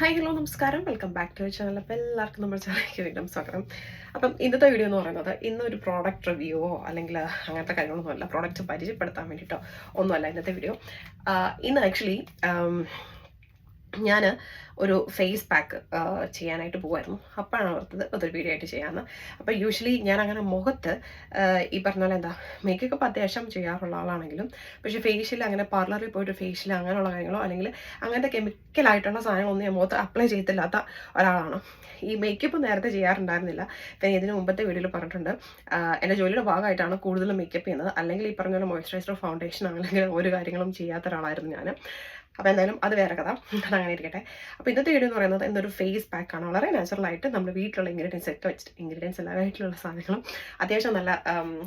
Hi hello നമസ്കാരം. Welcome back to channel. അപ്പോൾ എല്ലാവർക്കും നമ്മുടെ ചാനലിലേക്ക് വീണ്ടും സ്വാഗതം. അപ്പം ഇന്നത്തെ വീഡിയോ എന്ന് പറയുന്നത് ഇന്നൊരു പ്രോഡക്റ്റ് റിവ്യൂവോ അല്ലെങ്കിൽ അങ്ങനത്തെ കാര്യങ്ങളൊന്നുമല്ല പ്രോഡക്റ്റ് പരിചയപ്പെടുത്താൻ വേണ്ടിയിട്ടോ ഒന്നുമല്ല ഇന്നത്തെ വീഡിയോ ഇന്ന് ആക്ച്വലി ഞാൻ ഒരു ഫേസ് പാക്ക് ചെയ്യാനായിട്ട് പോകുമായിരുന്നു അപ്പോഴാണ് ഓർത്തത് അതൊരു വീഡിയോ ആയിട്ട് ചെയ്യാമെന്ന് അപ്പോൾ യൂഷ്വലി ഞാൻ അങ്ങനെ മുഖത്ത് ഈ പറഞ്ഞ പോലെ എന്താ മേക്കപ്പ് അത്യാവശ്യം ചെയ്യാറുള്ള ആളാണെങ്കിലും പക്ഷേ ഫേഷ്യൽ അങ്ങനെ പാർലറിൽ പോയിട്ട് ഫേഷ്യൽ അങ്ങനെയുള്ള കാര്യങ്ങളോ അല്ലെങ്കിൽ അങ്ങനത്തെ കെമിക്കലായിട്ടുള്ള സാധനങ്ങളൊന്നും ഞാൻ മുഖത്ത് അപ്ലൈ ചെയ്തില്ലാത്ത ഒരാളാണ്. ഈ മേക്കപ്പ് നേരത്തെ ചെയ്യാറുണ്ടായിരുന്നില്ല. പിന്നെ ഇതിന് മുമ്പത്തെ വീഡിയോയിൽ പറഞ്ഞിട്ടുണ്ട് എന്റെ ജോലിയുടെ ഭാഗമായിട്ടാണ് കൂടുതലും മേക്കപ്പ് ചെയ്യുന്നത്. അല്ലെങ്കിൽ ഈ പറഞ്ഞ പോലെ മോയ്സ്ചറൈസർ ഫൗണ്ടേഷൻ അങ്ങനെ ഒരു കാര്യങ്ങളും ചെയ്യാത്ത ഒരാളായിരുന്നു ഞാൻ അപ്പോൾ എന്തായാലും അത് വേറെ കഥ. അതങ്ങനെ ഇരിക്കട്ടെ. അപ്പോൾ ഇന്നത്തെ വീഡിയോ എന്ന് പറയുന്നത് എന്തൊരു ഫേസ് പാക്കാണ് വളരെ നാച്ചുറലായിട്ട് നമ്മൾ വീട്ടിലുള്ള ഇൻഗ്രീഡിയൻസ് ഒക്കെ വെച്ചിട്ട് ഇൻഗ്രീഡിയൻസ് എല്ലാ വീട്ടിലുള്ള സാധനങ്ങളും അത്യാവശ്യം നല്ല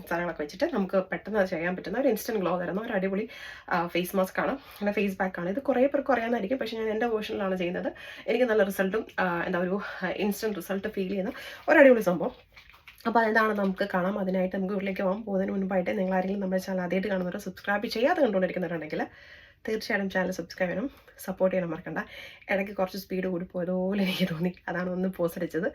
സാധനങ്ങളൊക്കെ വെച്ചിട്ട് നമുക്ക് പെട്ടെന്ന് ചെയ്യാൻ പറ്റുന്ന ഒരു ഇൻസ്റ്റന്റ് ഗ്ലോ തരുന്ന ഒരു അടിപൊളി ഫേസ് മാസ്ക് ആണ്. അല്ല ഫേസ് പാക്ക് ആണ്. ഇത് കുറേ പേർക്ക് കുറയാനായിരിക്കും പക്ഷേ ഞാൻ എന്റെ വേർഷനിലാണ് ചെയ്യുന്നത്. എനിക്ക് നല്ല റിസൾട്ടും എന്താ ഒരു ഇൻസ്റ്റന്റ് റിസൾട്ട് ഫീൽ ചെയ്യുന്ന ഒരു അടിപൊളി സംഭവം. അപ്പോൾ അതെന്താണ് നമുക്ക് കാണാം. അതിനായിട്ട് നമുക്ക് വീട്ടിലേക്ക് പോകാൻ പോകുന്നതിന് മുൻപായിട്ട് നിങ്ങൾ ആരെങ്കിലും നമ്മുടെ ചാനൽ ആദ്യമായിട്ട് കാണുന്നവരോ സബ്സ്ക്രൈബ് ചെയ്യാതെ കണ്ടുകൊണ്ടിരിക്കുന്നവരുണ്ടെങ്കിൽ തീർച്ചയായിട്ടും ചാനൽ സബ്സ്ക്രൈബ് ചെയ്യണം സപ്പോർട്ട് ചെയ്യണം മറക്കണ്ട. ഇടയ്ക്ക് കുറച്ച് സ്പീഡ് കൂടി പോയതുപോലെ എനിക്ക് തോന്നി. അതാണ് ഒന്ന് പോസ്റ്റ് അടിച്ചത്.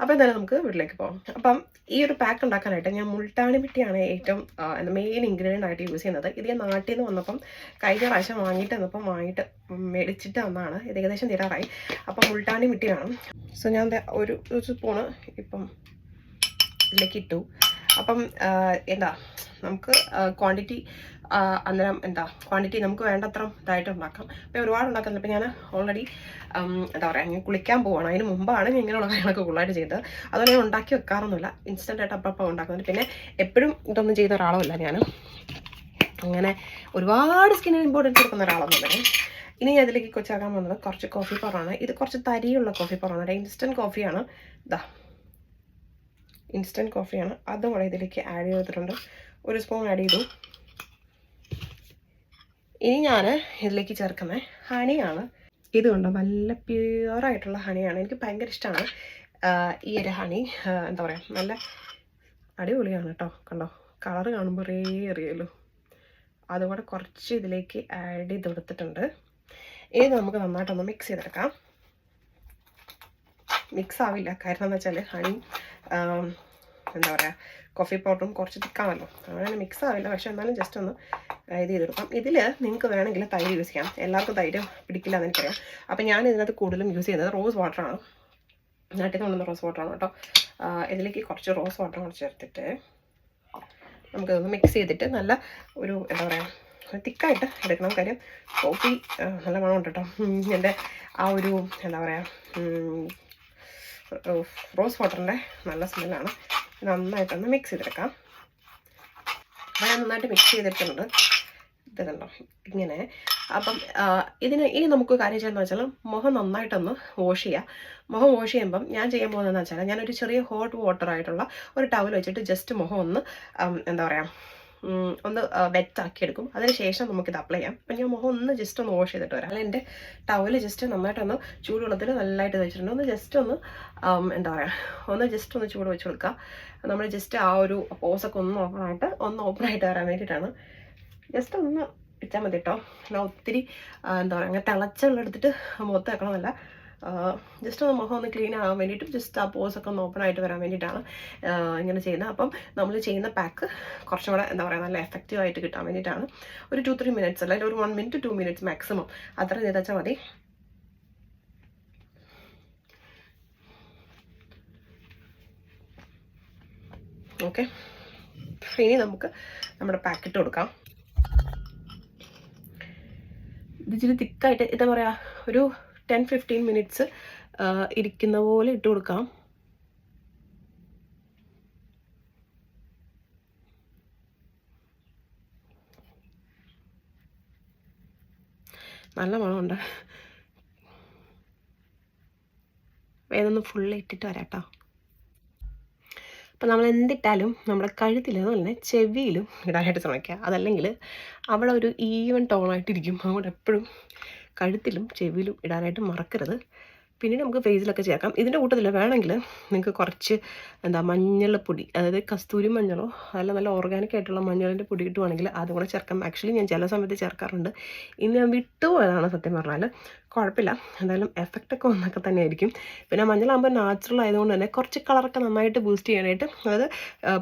അപ്പോൾ എന്തായാലും നമുക്ക് വീട്ടിലേക്ക് പോകാം. അപ്പം ഈ ഒരു പാക്ക് ഉണ്ടാക്കാനായിട്ട് ഞാൻ മുൾട്ടാണി പിട്ടിയാണ് ഏറ്റവും മെയിൻ ഇൻഗ്രീഡിയന്റ് ആയിട്ട് യൂസ് ചെയ്യുന്നത്. ഇത് ഞാൻ നാട്ടിൽ നിന്ന് വന്നപ്പം കഴിഞ്ഞ പ്രാവശ്യം വാങ്ങിയിട്ട് വന്നപ്പം വാങ്ങിയിട്ട് മേടിച്ചിട്ട് വന്നതാണ്. ഇത് ഏകദേശം തീരാറായി. അപ്പം മുൾട്ടാണി മിട്ടി വേണം. സോ ഞാൻ ഒരു സ്പൂണ് ഇപ്പം ഇതിലേക്ക് ഇട്ടു. അപ്പം എന്താ നമുക്ക് ക്വാണ്ടിറ്റി അന്നേരം എന്താ ക്വാണ്ടിറ്റി നമുക്ക് വേണ്ടത്ര ഇതായിട്ട് ഉണ്ടാക്കാം. അപ്പോൾ ഒരുപാട് ഉണ്ടാക്കുന്നില്ല അപ്പോൾ ഞാൻ ഓൾറെഡി എന്താ പറയുക ഞാൻ കുളിക്കാൻ പോവാണ്. അതിന് മുമ്പാണ് ഞാൻ ഇങ്ങനെയുള്ള കാര്യങ്ങളൊക്കെ കൂടുതലായിട്ട് ചെയ്തത്. അതുപോലെ ഞാൻ ഉണ്ടാക്കി വെക്കാറൊന്നുമില്ല. ഇൻസ്റ്റന്റ് ആയിട്ട് അപ്പം ഉണ്ടാക്കുന്നുണ്ട് പിന്നെ എപ്പോഴും ഇതൊന്നും ചെയ്ത ഒരാളുമല്ല ഞാൻ. അങ്ങനെ ഒരുപാട് സ്കിന്നിന് ഇമ്പോർട്ടൻസ് കൊടുക്കുന്ന ഒരാളൊന്നുമില്ല. ഇനി ഞാൻ ഇതിലേക്ക് കൊച്ചാക്കാൻ വന്നത് കുറച്ച് കോഫി പറാണ് ഇത് കുറച്ച് തരിയുള്ള കോഫി പറാണ് ഇൻസ്റ്റന്റ് കോഫിയാണ് ഇതാ ഇൻസ്റ്റന്റ് കോഫിയാണ് അതും കൂടെ ഇതിലേക്ക് ആഡ് ചെയ്തിട്ടുണ്ട്. ഒരു സ്പൂൺ ആഡ് ചെയ്തു. ഇനി ഞാൻ ഇതിലേക്ക് ചേർക്കുന്നത് ഹണിയാണ്. ഇതുകൊണ്ട് കണ്ടോ? നല്ല പ്യുവറായിട്ടുള്ള ഹണിയാണ്. എനിക്ക് ഭയങ്കര ഇഷ്ടമാണ് ഈ ഒരു ഹണി എന്താ പറയുക നല്ല അടിപൊളിയാണ് കേട്ടോ കണ്ടോ? കളർ കാണുമ്പോൾ ഒരേ അറിയാലോ. അതുകൂടെ കുറച്ച് ഇതിലേക്ക് ആഡ് ചെയ്ത് കൊടുത്തിട്ടുണ്ട്. ഇത് നമുക്ക് നന്നായിട്ടൊന്ന് മിക്സ് ചെയ്തെടുക്കാം. മിക്സ് ആവില്ല. കാരണം എന്ന് വെച്ചാൽ ഹണി എന്താ പറയുക കോഫി പൗഡറും കുറച്ച് തിക്കാണല്ലോ അങ്ങനെ മിക്സ് ആവില്ല. പക്ഷേ എന്നാലും ജസ്റ്റ് ഒന്ന് ഇത് ചെയ്തെടുക്കാം ഇതിൽ നിങ്ങൾക്ക് വേണമെങ്കിൽ തൈര് യൂസ് ചെയ്യാം. എല്ലാവർക്കും തൈര് പിടിക്കില്ല എന്ന് എനിക്കറിയാം. അപ്പം ഞാൻ ഇതിനകത്ത് കൂടുതലും യൂസ് ചെയ്യുന്നത് റോസ് വാട്ടറാണ് നാട്ടിൽ കൊണ്ടുവന്ന റോസ് വാട്ടറാണ് കേട്ടോ. ഇതിലേക്ക് കുറച്ച് റോസ് വാട്ടർ കൂടെ ചേർത്തിട്ട് നമുക്കിതൊന്ന് മിക്സ് ചെയ്തിട്ട് നല്ല ഒരു എന്താ പറയുക തിക്കായിട്ട് എടുക്കണം. കാര്യം കോഫി നല്ല മണമുണ്ട് കേട്ടോ. എന്റെ ആ ഒരു എന്താ പറയുക റോസ് വാട്ടറിന്റെ നല്ല സ്മെല്ലാണ് നന്നായിട്ടൊന്ന് മിക്സ് ചെയ്തെടുക്കാം. അപ്പോൾ ഞാൻ നന്നായിട്ട് മിക്സ് ചെയ്തിട്ടുണ്ട് ഇത് കണ്ടോ? ഇങ്ങനെ. അപ്പം ഇതിന് ഇനി നമുക്ക് കാര്യം ചെയ്യാന്ന് വെച്ചാൽ മുഖം നന്നായിട്ടൊന്ന് വാഷ് ചെയ്യുക മുഖം വാഷ് ചെയ്യുമ്പം ഞാൻ ചെയ്യാൻ പോകുന്നതെന്ന് വെച്ചാൽ ഞാനൊരു ചെറിയ ഹോട്ട് വാട്ടർ ആയിട്ടുള്ള ഒരു ടവൽ വെച്ചിട്ട് ജസ്റ്റ് മുഖം ഒന്ന് എന്താ പറയുക ഒന്ന് വെറ്റാക്കി എടുക്കും അതിനുശേഷം നമുക്കിത് അപ്ലൈ ചെയ്യാം. അപ്പം ഞാൻ മുഖം ഒന്ന് ജസ്റ്റ് ഒന്ന് വാഷ് ചെയ്തിട്ട് വരാം. അല്ലെങ്കിൽ എന്റെ ടവൽ ജസ്റ്റ് നന്നായിട്ടൊന്ന് ചൂടുവെള്ളത്തിൽ നല്ലതായിട്ട് വെച്ചിട്ടുണ്ട്. ഒന്ന് ജസ്റ്റ് ഒന്ന് എന്താ പറയുക ഒന്ന് ജസ്റ്റ് ഒന്ന് ചൂട് വെച്ച് കൊടുക്കുക നമ്മൾ ജസ്റ്റ് ആ ഒരു പോസൊക്കെ ഒന്ന് ഓപ്പണായിട്ട് ഒന്ന് ഓപ്പണായിട്ട് വരാൻ വേണ്ടിയിട്ടാണ്. ജസ്റ്റ് ഒന്ന് വെച്ചാൽ മതി കേട്ടോ എന്നാൽ ഒത്തിരി എന്താ പറയുക അങ്ങനെ തിളച്ചെടുത്തിട്ട് എടുത്തിട്ട് മുഖത്ത് വെക്കണമെന്നല്ല ജസ്റ്റ് ഒന്ന് മുഖം ഒന്ന് ക്ലീൻ ആകാൻ വേണ്ടിയിട്ടും ജസ്റ്റ് ആ പോസൊക്കെ ഒന്ന് ഓപ്പൺ ആയിട്ട് വരാൻ വേണ്ടിയിട്ടാണ് ഇങ്ങനെ ചെയ്യുന്നത്. അപ്പം നമ്മൾ ചെയ്യുന്ന പാക്ക് കുറച്ചും കൂടെ എന്താ പറയുക നല്ല എഫക്റ്റീവ് ആയിട്ട് കിട്ടാൻ വേണ്ടിയിട്ടാണ്. ഒരു ടു ത്രീ മിനിറ്റ്സ് അല്ലെങ്കിൽ ഒരു one minute two minutes maximum അത്ര ചെയ്താച്ചാൽ മതി. ഓക്കെ ഇനി നമുക്ക് നമ്മുടെ പാക്കറ്റ് കൊടുക്കാം. ഇത് ഇച്ചിരി തിക്കായിട്ട് എന്താ പറയുക ഒരു ടെൻ ഫിഫ്റ്റീൻ മിനിറ്റ്സ് ഇരിക്കുന്ന പോലെ ഇട്ട് കൊടുക്കാം. നല്ല മണമുണ്ട്. വേദന ഫുള്ള് ഇട്ടിട്ട് വരാം കേട്ടോ അപ്പം നമ്മൾ എന്തിട്ടാലും നമ്മുടെ കഴുത്തിൽ അതുപോലെ തന്നെ ചെവിയിലും ഇടാനായിട്ട് ശ്രമിക്കുക. അതല്ലെങ്കിൽ അവിടെ ഒരു ഈവൻ ടോണായിട്ടിരിക്കും അവിടെ എപ്പോഴും കഴുത്തിലും ചെവിയിലും ഇടാനായിട്ട് മറക്കരുത്. പിന്നീട് നമുക്ക് ഫേസിലൊക്കെ ചേർക്കാം. ഇതിന്റെ കൂട്ടത്തിൽ വേണമെങ്കിൽ നിങ്ങൾക്ക് കുറച്ച് എന്താ മഞ്ഞൾപ്പൊടി അതായത് കസ്തൂരി മഞ്ഞളോ അല്ല നല്ല ഓർഗാനിക് ആയിട്ടുള്ള മഞ്ഞളിന്റെ പൊടി കിട്ടുവാണെങ്കിൽ അതും കൂടെ ചേർക്കാം. ആക്ച്വലി ഞാൻ ചില സമയത്ത് ചേർക്കാറുണ്ട്. ഇന്ന് ഞാൻ വിട്ടുപോയതാണ് സത്യം പറഞ്ഞാൽ കുഴപ്പമില്ല. എന്തായാലും എഫക്റ്റ് ഒക്കെ ഒന്നൊക്കെ തന്നെ ആയിരിക്കും പിന്നെ മഞ്ഞളാകുമ്പോൾ നാച്ചുറൽ ആയതുകൊണ്ട് തന്നെ കുറച്ച് കളറൊക്കെ നന്നായിട്ട് ബൂസ്റ്റ് ചെയ്യാനായിട്ട് അതായത്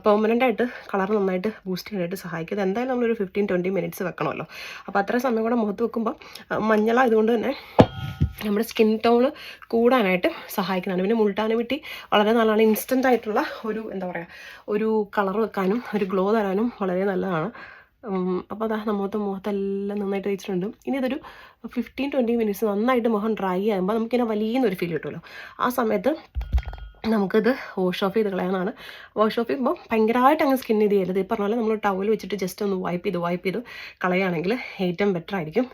പെർമനന്റ് ആയിട്ട് കളർ നന്നായിട്ട് ബൂസ്റ്റ് ചെയ്യാനായിട്ട് സഹായിക്കും. എന്തായാലും നമ്മളൊരു ഫിഫ്റ്റീൻ ട്വന്റി മിനിറ്റ്സ് വെക്കണമല്ലോ. അപ്പോൾ അത്ര സമയം കൂടെ മുഖത്ത് വെക്കുമ്പോൾ മഞ്ഞളായതുകൊണ്ട് തന്നെ നമ്മുടെ സ്കിൻ ടോൺ കൂടാനായിട്ട് സഹായിക്കുന്നതാണ്. പിന്നെ മുൾട്ടാന വിട്ടി വളരെ നല്ലതാണ്. ഇൻസ്റ്റന്റ് ആയിട്ടുള്ള ഒരു എന്താ പറയുക ഒരു കളർ വെക്കാനും ഒരു ഗ്ലോ തരാനും വളരെ നല്ലതാണ്. അപ്പോൾ അതാ മുഖത്ത് മുഖത്തെല്ലാം നന്നായിട്ട് തേച്ചിട്ടുണ്ട്. ഇനി ഇതൊരു ഫിഫ്റ്റീൻ ട്വന്റി മിനിറ്റ്സ് നന്നായിട്ട് മുഖം ഡ്രൈ ആകുമ്പോൾ നമുക്കിങ്ങനെ വലിയൊരു ഫീൽ കിട്ടുമല്ലോ. ആ സമയത്ത് നമുക്കിത് വാഷ് ഓഫ് ചെയ്ത് കളയാനാണ്. വാഷ് ഓഫ് ചെയ്യുമ്പോൾ ഭയങ്കരമായിട്ട് അങ്ങ് സ്കിൻ ഇത് ചെയ്യരുത്. ഈ പറഞ്ഞ പോലെ നമ്മൾ ടവൽ വെച്ചിട്ട് ജസ്റ്റ് ഒന്ന് വൈപ്പ് ചെയ്ത് വൈപ്പ് ചെയ്ത് കളയുകയാണെങ്കിൽ ഏറ്റവും ബെറ്റർ ആയിരിക്കും.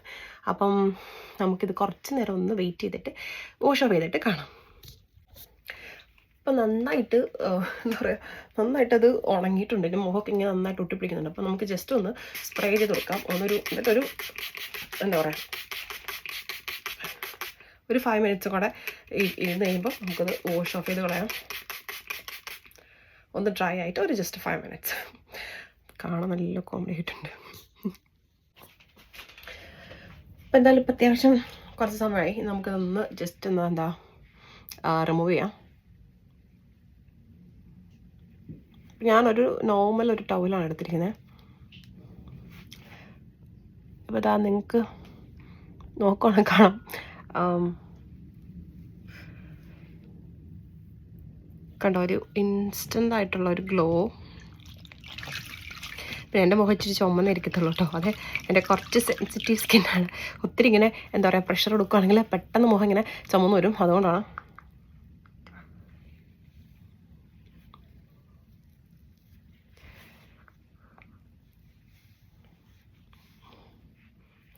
അപ്പം നമുക്കിത് കുറച്ച് നേരം ഒന്ന് വെയിറ്റ് ചെയ്തിട്ട് വാഷ് ഓഫ് ചെയ്തിട്ട് കാണാം. അപ്പം നന്നായിട്ട് എന്താ പറയുക നന്നായിട്ടത് ഉണങ്ങിയിട്ടുണ്ട്. എന്റെ മുഖമൊക്കെ ഇങ്ങനെ നന്നായിട്ട് ഒട്ടിപ്പിടിക്കുന്നുണ്ട്. അപ്പോൾ നമുക്ക് ജസ്റ്റ് ഒന്ന് സ്പ്രേ ചെയ്ത് കൊടുക്കാം ഒന്നൊരു എന്നിട്ടൊരു എന്താ പറയുക ഒരു ഫൈവ് മിനിറ്റ്സ് കൂടെ ഇരുന്ന് കഴിയുമ്പോൾ നമുക്കത് വാഷ് ഓഫ് ചെയ്ത് കളയാം. ഒന്ന് ഡ്രൈ ആയിട്ട് ഒരു ജസ്റ്റ് ഫൈവ് മിനിറ്റ്സ് കാണാൻ നല്ല കോമഡി ഉണ്ട്. അപ്പം എന്തായാലും ഇപ്പം അത്യാവശ്യം കുറച്ച് സമയമായി. നമുക്കതൊന്ന് ജസ്റ്റ് ഒന്ന് എന്താ റിമൂവ് ചെയ്യാം. ഞാനൊരു നോർമൽ ഒരു ടൗലാണ് എടുത്തിരിക്കുന്നത് അപ്പോൾ ഇതാ നിങ്ങൾക്ക് നോക്കണം കാണാം. കണ്ട ഒരു ഇൻസ്റ്റന്റ് ആയിട്ടുള്ള ഒരു ഗ്ലോ പിന്നെ എന്റെ മുഖം ഇച്ചിരി ചുമന്നിരിക്കത്തുള്ളൂ കേട്ടോ. അതെ എന്റെ കുറച്ച് സെൻസിറ്റീവ് സ്കിന്നാണ് ഒത്തിരി ഇങ്ങനെ എന്താ പറയുക പ്രഷർ കൊടുക്കുകയാണെങ്കിൽ പെട്ടെന്ന് മുഖം ഇങ്ങനെ ചുമന്ന് വരും. അതുകൊണ്ടാണ്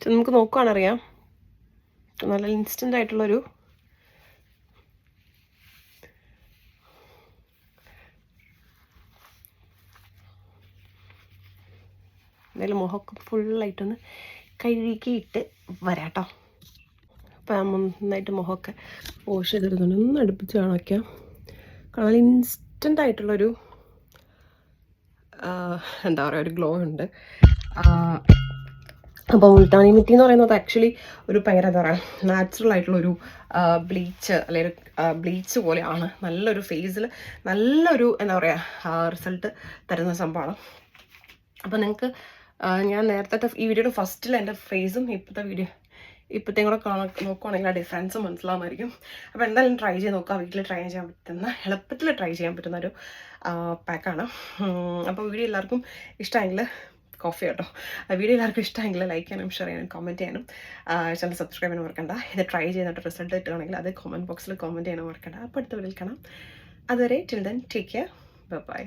പക്ഷെ നമുക്ക് നോക്കുകയാണറിയാം നല്ല ഇൻസ്റ്റന്റ് ആയിട്ടുള്ളൊരു എന്തായാലും മുഖമൊക്കെ ഫുള്ളായിട്ടൊന്ന് കഴുകിയിട്ട് വരാം കേട്ടോ അപ്പം നന്നായിട്ട് മുഖമൊക്കെ വാഷ് ചെയ്തെടുക്കണം ഒന്ന് അടുപ്പിച്ച് കാണാക്കാം. കാണാൻ ഇൻസ്റ്റന്റ് ആയിട്ടുള്ളൊരു എന്താ പറയുക ഒരു ഗ്ലോ ഉണ്ട്. അപ്പോൾ മിറ്റി എന്ന് പറയുന്നത് ആക്ച്വലി ഒരു ഭയങ്കര എന്താ പറയുക നാച്ചുറൽ ആയിട്ടുള്ളൊരു ബ്ലീച്ച് അല്ലെങ്കിൽ ബ്ലീച്ച് പോലെയാണ്. നല്ലൊരു ഫേസിൽ നല്ലൊരു എന്താ പറയുക റിസൾട്ട് തരുന്ന സംഭവമാണ്. അപ്പോൾ നിങ്ങൾക്ക് ഞാൻ നേരത്തെ ഈ വീഡിയോയുടെ ഫസ്റ്റിൽ എന്റെ ഫേസും ഇപ്പോഴത്തെ വീഡിയോ ഇപ്പോഴത്തേയും കൂടെ കാണാൻ നോക്കുവാണെങ്കിൽ ആ ഡിഫറൻസ് മനസ്സിലാവുമായിരിക്കും അപ്പോൾ എന്തായാലും ട്രൈ ചെയ്ത് നോക്കുക. വീട്ടിൽ ട്രൈ ചെയ്യാൻ പറ്റുന്ന എളുപ്പത്തിൽ ട്രൈ ചെയ്യാൻ പറ്റുന്ന ഒരു പാക്കാണ് അപ്പോൾ വീഡിയോ എല്ലാവർക്കും ഇഷ്ടമെങ്കിൽ കോഫി കേട്ടോ വീഡിയോ എല്ലാവർക്കും ഇഷ്ടമെങ്കിൽ ലൈക്ക് ചെയ്യാനും ഷെയർ ചെയ്യാനും കമന്റ് ചെയ്യാനും ചാനൽ സബ്സ്ക്രൈബ് ചെയ്യാനും മറക്കണ്ട. ഇത് ട്രൈ ചെയ്യുന്നിട്ട് റിസൾട്ട് കിട്ടുകയാണെങ്കിൽ അത് കമന്റ് ബോക്സിൽ കമന്റ് ചെയ്യാനും മറക്കണ്ട. അപ്പോൾ അടുത്ത വിളിക്കണം കാണാം. അതുവരെ till then take care bye